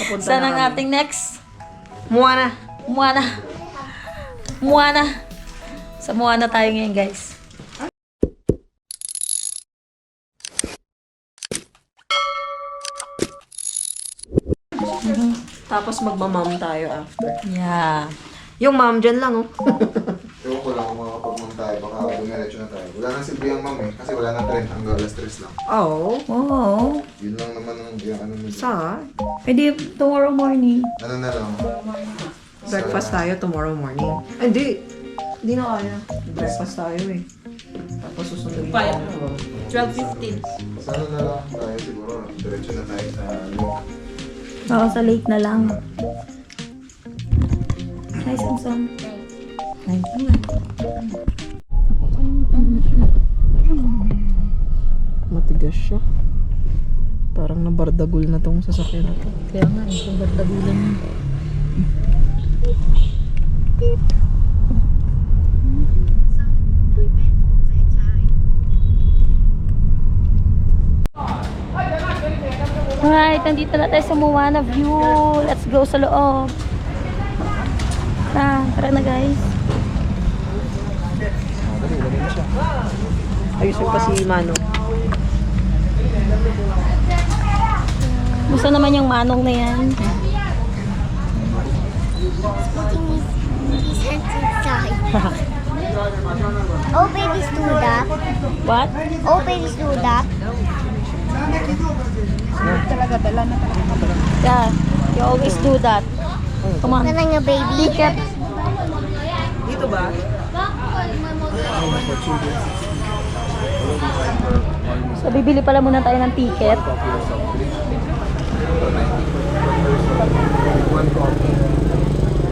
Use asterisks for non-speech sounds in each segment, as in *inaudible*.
Papunta Saan ang ating next? Moana. Moana. Moana. Sa Moana tayo ngayon, guys. Tapos magmamam tayo after. Yeah. Yung mom dyan lang, oh. Ewan ko lang kung makakapag-mom tayo, baka dumiretso na tayo. Wala nang simple ang mom eh, kasi wala nang trend hanggang alas 3 lang. oh. Oo. Yun lang naman ang yung ano nila. Sa Pwede tomorrow morning. Ano na lang. breakfast tayo tomorrow morning. Hindi. Hindi na kaya. Breakfast tayo eh. Tapos susunod yung Kaya. ano. 12.15. Sa ano na lang tayo siguro, diretso na tayo sa link. Oo, sa late na lang. Hi, Samsung. Hi. Matigas siya. Parang nabardagul na tong sasakyan na to. Kaya nga, yung bardagulan niya. Alright, nandito na tayo sa Moana View. Let's go sa loob. Tara, tara na guys. Ayusin pa si Mano. Gusto naman yung manong na yan. *laughs* Oh, babies do that. What? Oh, babies do that. Yeah, you always do that. Come on. Nga, baby. Dito ba? So, bibili pala muna tayo ng ticket.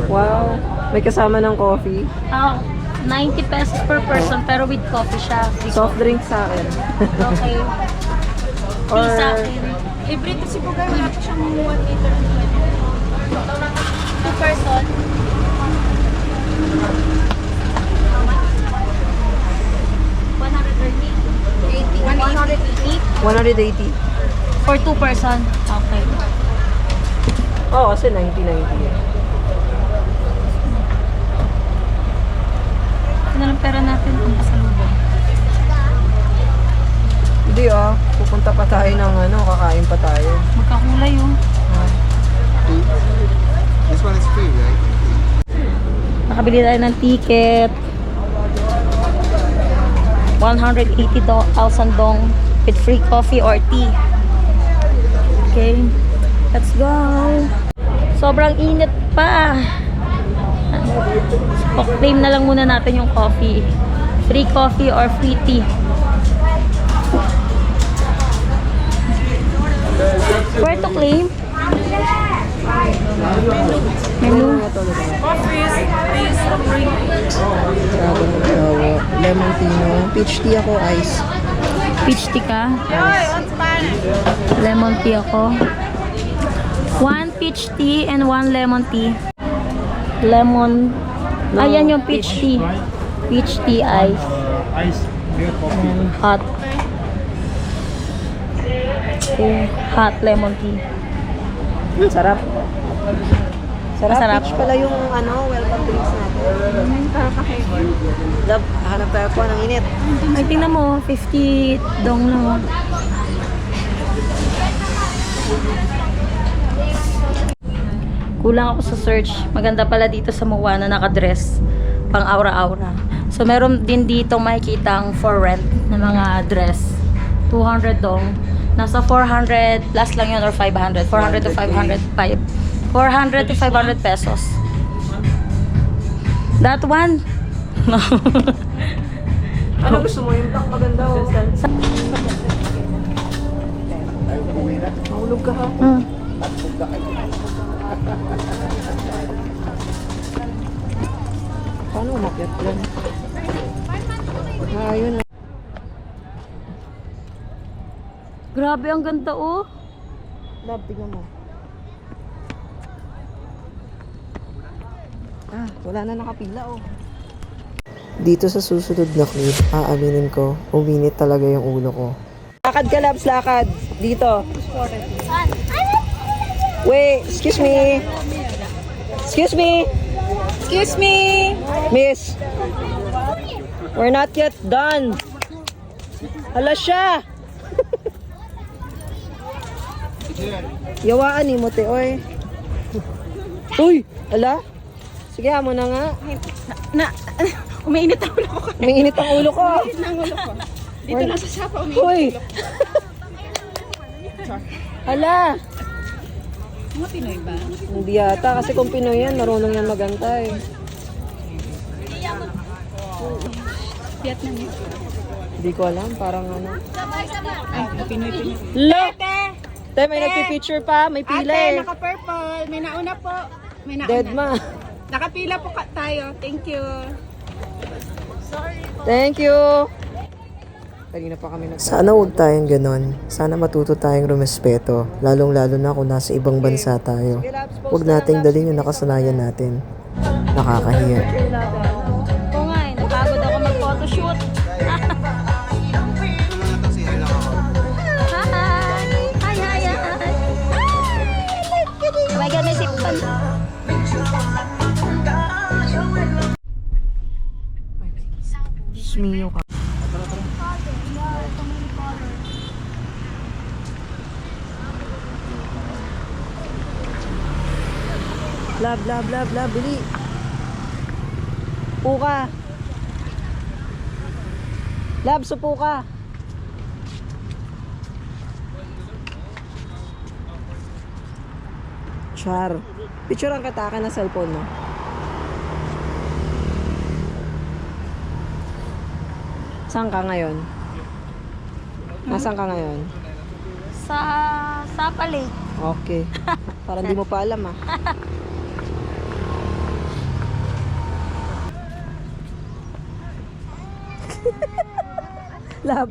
Wow. May kasama ng coffee. Ah, 90 pesos per person pero with coffee siya. Soft drink sa akin. Okay. *laughs* Or Tea sa akin. Libre to si Bugay. Wala pa siyang 1 liter. Two person. 180. 180. For two person. Okay. Oo, oh, kasi 90-90 eh. Ito na lang pera natin kung pasalubong. Hindi ah, pupunta pa tayo ng ano, kakain pa tayo. Magkakulay yun. Ah. This one is free, right? Nakabili tayo ng ticket. 180,000 dong with free coffee or tea. Okay. Let's go. Sobrang init pa. claim na lang muna natin yung coffee. Free coffee or free tea. Where to claim? Menu. Dragon Flower. Lemon tea no. Peach tea ako, ice. Peach tea ka? Lemon tea ako. One peach tea and one lemon tea. Lemon. No, Ayan yung peach, tea. Peach tea ice. ice, beer, coffee. And hot. Okay. Hot lemon tea. Sarap. Sarap. Masarap. Peach pala yung ano, welcome drinks natin. Love, hanap tayo po ng init. Ay, tingnan mo. 50 dong lang. oh. Kulang ako sa search. Maganda pala dito sa Moana nakadress. Pang aura-aura. So, meron din dito makikita for rent na mga dress. 200 dong. Nasa 400 plus lang yun or 500. 400 to 500. Five- 400 to 500 pesos. That one? No. *laughs* Ano gusto mo? Yung black maganda oh. Mahulog ka ha. Hmm. Paano umakyat yan? Ah, yun ah. Grabe, ang ganda oh. Love, tingnan mo. Ah, wala na nakapila oh. Dito sa susunod na clip, aaminin ko, uminit talaga yung ulo ko. Lakad ka, Labs, lakad. Dito. Wait, excuse me. Excuse me. Excuse me. Miss. We're not yet done. Hala siya. *laughs* Yawaan ni mo, te, oy. Uy, ala. Sige, amo na nga. Na, umiinit ang ulo ko. May init ang ulo ko. Dito na sa sapa, Uy. Hala. Mga Pinoy ba? Hindi yata, kasi kung Pinoy yan, marunong yan magantay. Vietnam yun. Hindi ko alam, parang ano. Ay, Pinoy, Pinoy. Look! Te, may nagpipicture pa, may pila Ate, eh. naka-purple. May nauna po. May nauna. Dead ma. Nakapila po ka tayo. Thank you. Thank you! Kanina pa kami nag- Sana huwag tayong ganon. Sana matuto tayong rumespeto. Lalong-lalo na kung nasa ibang bansa tayo. Huwag nating dalhin yung nakasanayan natin. Nakakahiya. Lab, lab, lab, lab, bili. Puka. Lab, supo ka. Char. Picture ang kataka na cellphone mo. Saan ka ngayon? Nasaan ka ngayon? Sa Sapa Lake. Okay. *laughs* Parang di mo pa alam ah. *laughs* Love.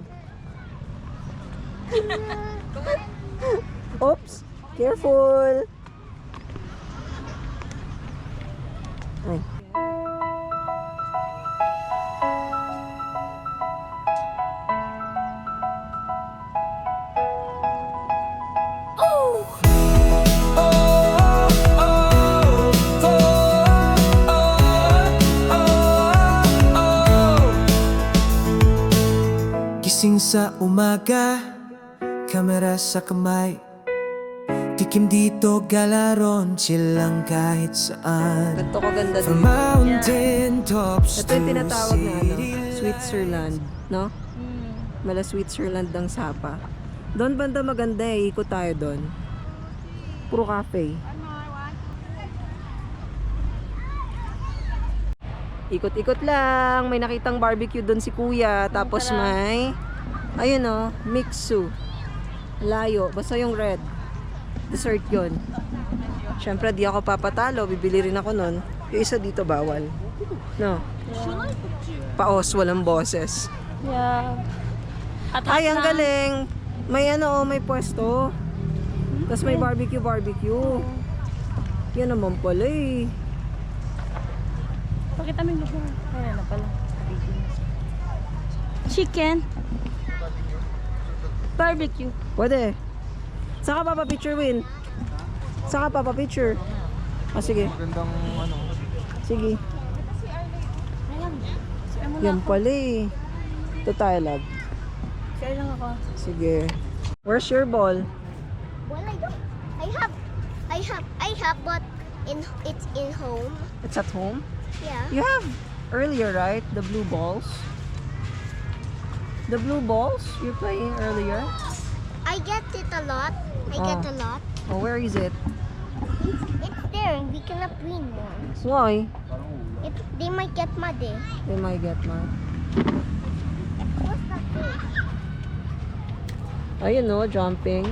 Oops. Careful. Ay. Gising sa umaga, kamera sa kamay Tikim dito, galaron, chill lang kahit saan Ganito ko ganda From dito. mountain tops Ito yung tinatawag na ano, Switzerland, no? Mala Switzerland ang Sapa. Doon banda maganda eh, ikot tayo doon. Puro cafe. Ikot-ikot lang. May nakitang barbecue doon si kuya. Tapos may, ayun oh, mixu. Layo. Basta yung red. Dessert yun. Siyempre, di ako papatalo. Bibili rin ako nun. Yung isa dito, bawal. No. Paos, walang boses. Yeah. At Ay, ang galing. May ano, oh, may pwesto. Tapos may barbecue, barbecue. Yan naman pala eh. Pakita mo yung lugar. Ayan na pala. Chicken. Barbecue. Pwede. Saka pa pa-picture, Win. Saka pa pa-picture. Ah, sige. Magandang ano. Sige. Yan pala eh. Ito tayo, love. Kaya lang ako. Sige. Where's your ball? Well, I don't. I have, I have, I have, but in it's in home. It's at home? Yeah. You have earlier, right? The blue balls? The blue balls you're playing earlier? I get it a lot. I get Oh. a lot. Oh, where is it? It's, it's there, and we cannot win one. Why? It, they might get mad eh. They might get mad. What's that thing? Ayun no, jumping.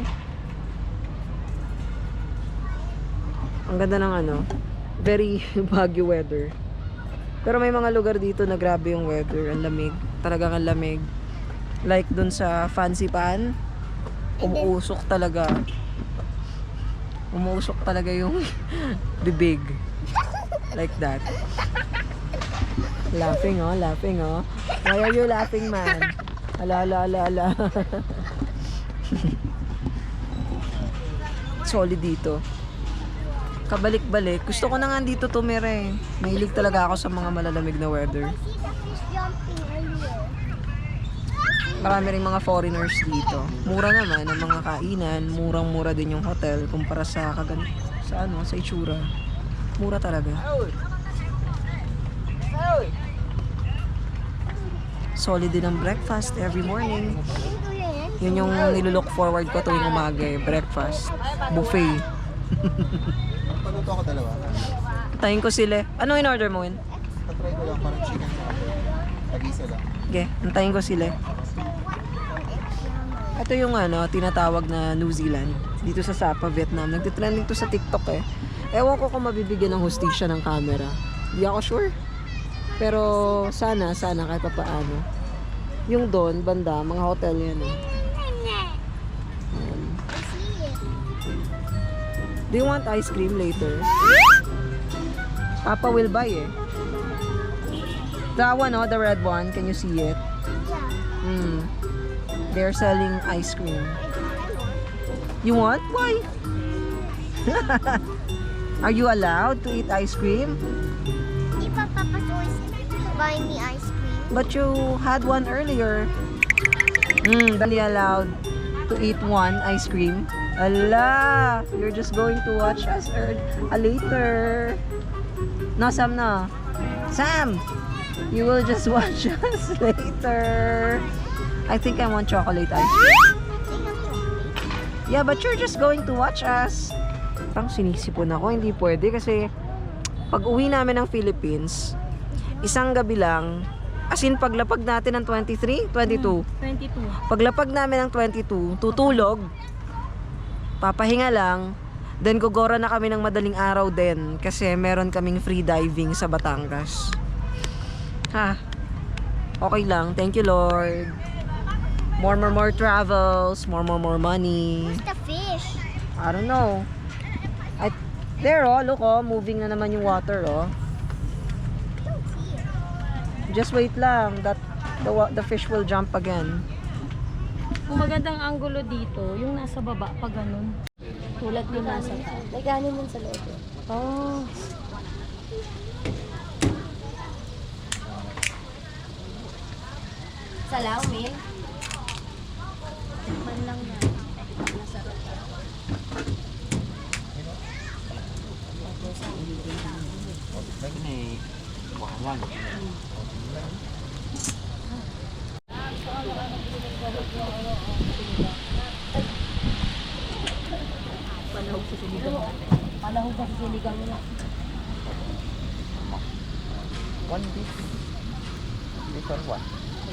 Ang ganda ng ano, very *laughs* Baguio weather. Pero may mga lugar dito na grabe yung weather, ang lamig. Talagang ang lamig. Like dun sa Fancy Pan, umuusok talaga. Umuusok talaga yung *laughs* bibig. Like that. Laughing oh, laughing oh. Why are you laughing man? Ala, ala, ala, ala. *laughs* Solid dito. Kabalik-balik. Gusto ko na nga dito tumira eh. Mahilig talaga ako sa mga malalamig na weather. See the fish jumping earlier. Marami rin mga foreigners dito. Mura naman ang mga kainan, murang-mura din yung hotel kumpara sa kagan sa ano, sa itsura. Mura talaga. Solid din ang breakfast every morning. Yun yung nilulook forward ko tuwing umaga eh, breakfast. Buffet. Paluto ako dalawa. Tayin ko sila. Ano in order mo, Win? Patry ko lang parang chicken sa Tag-isa lang. Okay, antayin ko sila. Ito yung ano, tinatawag na New Zealand. Dito sa Sapa, Vietnam. Nagtitrending to sa TikTok eh. Ewan ko kung mabibigyan ng hustisya ng camera. Di ako sure. Pero sana, sana kahit pa paano. Yung doon, banda, mga hotel yan eh. Do you want ice cream later? Papa will buy eh. That one, oh, the red one. Can you see it? Mm. They're selling ice cream. You want? Why? *laughs* Are you allowed to eat ice cream? Di pa Papa always buying me ice cream. But you had one earlier. Mm, only allowed to eat one ice cream. Allah, you're just going to watch us er, uh, later. No, Sam, no. Sam, you will just *laughs* watch us later. I think I want chocolate ice cream. Yeah, but you're just going to watch us. Parang sinisipon ako, hindi pwede kasi pag uwi namin ng Philippines, isang gabi lang, as in paglapag natin ng 23, 22, 22. paglapag namin ng 22, tutulog, papahinga lang, then gugora na kami ng madaling araw din kasi meron kaming free diving sa Batangas. Ha? Okay lang. Thank you, Lord. More, more, more travels. More, more, more money. The fish. I don't know. I, there, oh. Look, oh. Moving na naman yung water, oh. Just wait lang. That the, the fish will jump again. Kung magandang angulo dito, yung nasa baba, pa ganun. Tulad yung nasa taas. May ganin mo sa loob. Oh. Salaw, tikman lang na. Tikman na sarap. Cái này quả lành. Panahog sa sinigang. Panahog sa sinigang na. One piece. This one what?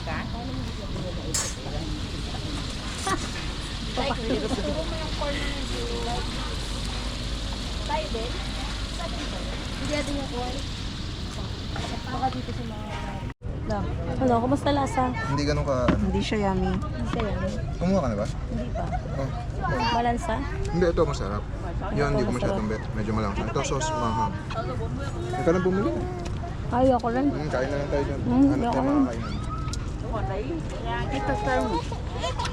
Cá. Cá. Siligang nila. Lang. Ano, kumusta lasa? Hindi ganun ka... ano. Hindi siya yummy. Hindi siya yan. Kumuha ka na ba? Hindi pa. Oh. Malansa? Hindi, ito masarap. Yun, hindi ko masyadong bet. Medyo malang. Ito, sauce, mahang. Hindi ka na bumili. Ayaw ko rin. Hmm, kain na lang tayo dyan. Hmm, Hanap ayoko tayo makakain. *laughs*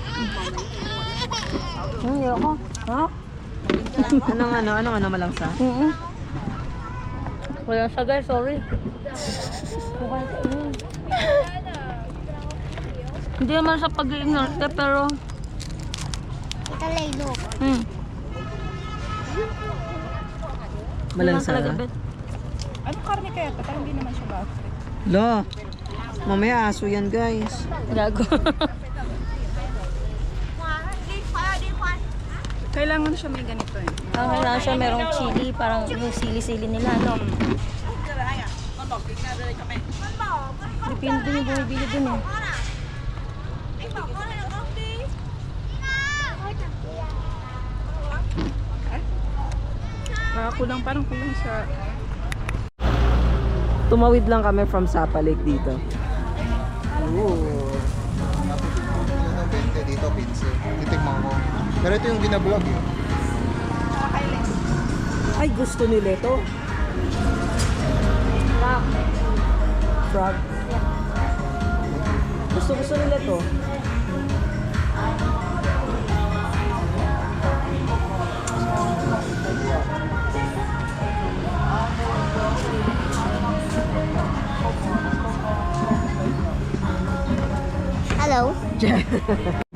Hmm, ayoko. Ha? Anong ano? Anong ano malangsa? Mm Wala siya guys, sorry. Hindi naman sa pag-iinarte, pero... Talay, look. Hmm. Malansa. Ano karne kaya ito? Parang hindi naman siya gastric. Lo. Mamaya aso yan, guys. Gago. *laughs* Kailangan siya may ganito eh. Ang kailangan siya merong chili, parang yung sili-sili nila, no? Depende yung bumibili dun eh. Para kulang, parang kulang sa... Tumawid lang kami from Sapa Lake dito. Ooh. Pero ito yung binablog yun. Ay, gusto nila ito. Frog. Frog? Gusto gusto nila ito. Hello. *laughs*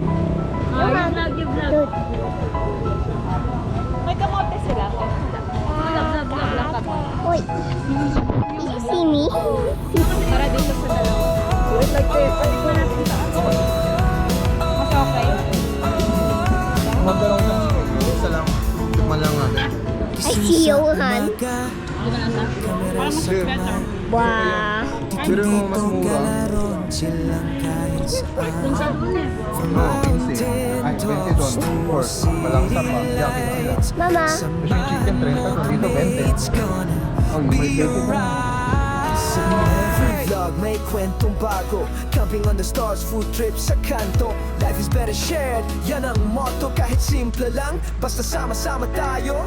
yung may 20 doon. Sa every vlog may kwentong bago Camping on the stars, food trips sa kanto Life is better shared, yan ang motto. Kahit simple lang, basta sama-sama tayo